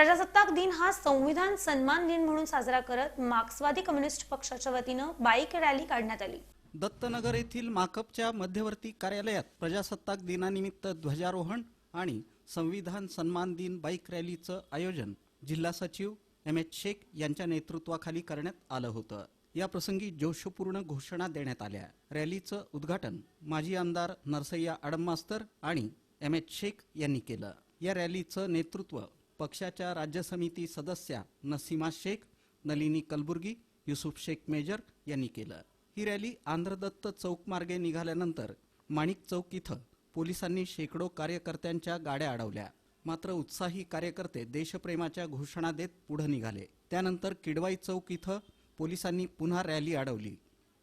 प्रजासत्ताक दिन हा संविधान सन्मान दिन म्हणून साजरा करत मार्क्सवादी कम्युनिस्ट पक्षाच्या वतीनं बाईक रॅली काढण्यात आली. दत्तनगर येथील माकपच्या मध्यवर्ती कार्यालयात प्रजासत्ताक दिनानिमित्त ध्वजारोहण आणि संविधान सन्मान दिन बाईक रॅलीचं आयोजन जिल्हा सचिव एम एच शेख यांच्या नेतृत्वाखाली करण्यात आलं होतं. या प्रसंगी जोशपूर्ण घोषणा देण्यात आल्या. रॅलीचं उद्घाटन माजी आमदार नरसय्या आडममास्तर आणि एम एच शेख यांनी केलं. या रॅलीचं नेतृत्व पक्षाच्या राज्य समिती सदस्या नसीमा शेख नलिनी कलबुर्गी युसुफ शेख मेजर यांनी केलं. ही रॅली आंध्रदत्त चौक मार्गे निघाल्यानंतर माणिक चौक इथं पोलिसांनी शेकडो कार्यकर्त्यांच्या गाड्या अडवल्या. मात्र उत्साही कार्यकर्ते देशप्रेमाच्या घोषणा देत पुढे निघाले. त्यानंतर किडवाई चौक इथं पोलिसांनी पुन्हा रॅली अडवली.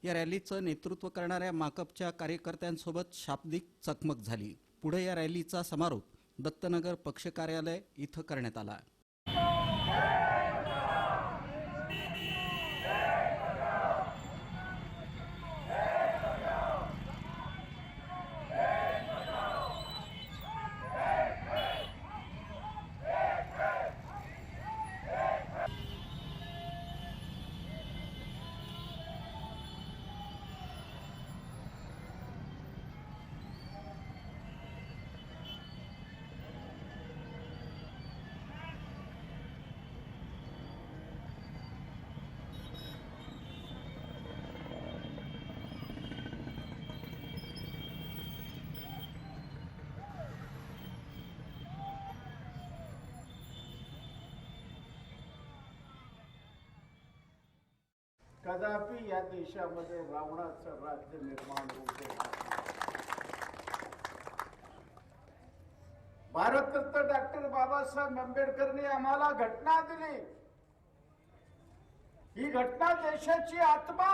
या रॅलीचं नेतृत्व करणाऱ्या माकपच्या कार्यकर्त्यांसोबत शाब्दिक चकमक झाली. पुढे या रॅलीचा समारोप दत्तनगर पक्ष कार्यालय इथं करण्यात आला. कदापि या देशामध्ये रावणाचं राज्य निर्माण होते भारतरत्न डॉक्टर बाबासाहेब आंबेडकरने आम्हाला घटना दिली. ही घटना देशाची आत्मा.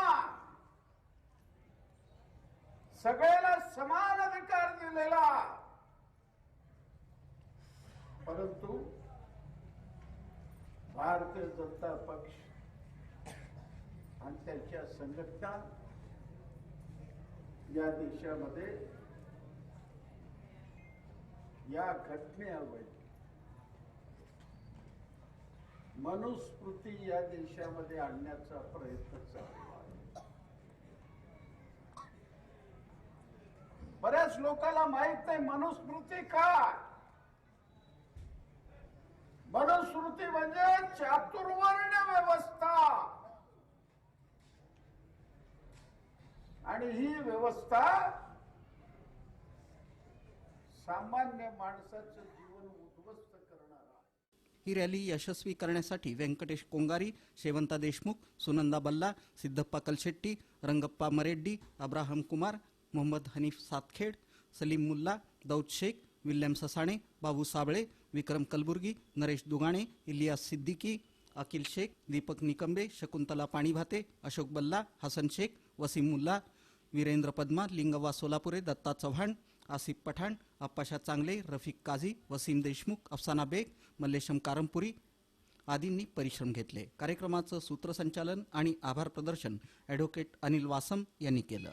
सगळ्याला समान अधिकार दिलेला. परंतु भारतीय जनता पक्ष आणि त्यांच्या संघटना या देशामध्ये या घटनेवर मनुस्मृती या देशामध्ये आणण्याचा प्रयत्न चालू आहे. बऱ्याच लोकांना माहीत नाही मनुस्मृती काय. मनुस्मृती म्हणजे चातुर्वर्ण व्यवस्था. आणि ही व्यवस्था सामान्य माणसाचं जीवन उद्ध्वस्त करणार ही रॅली यशस्वी करण्यासाठी Venkatesh Kongari Shevanta Deshmukh Sunanda Balla Siddhappa Kalshetti Rangappa Mareddy Abraham Kumar Mohammed Hanif Satkhed Salim Mulla Daud Shaikh William Sasane Babu Sable Vikram Kalburgi Naresh Dugane Ilyas Siddiqui Akil Shaikh Deepak Nikambe Shakuntala Panibhate Ashok Balla Hasan Shaikh Wasim Mulla Virendra Padma lingua Solapure Datta Chavan Asif Pathan Appasha Changle Rafiq Kazi Wasim Deshmukh अफसाना बेग मल्लेशम कारमपुरी आदींनी परिश्रम घेतले. कार्यक्रमाचं सूत्रसंचालन आणि आभार प्रदर्शन ॲडव्होकेट अनिल वासम यांनी केलं.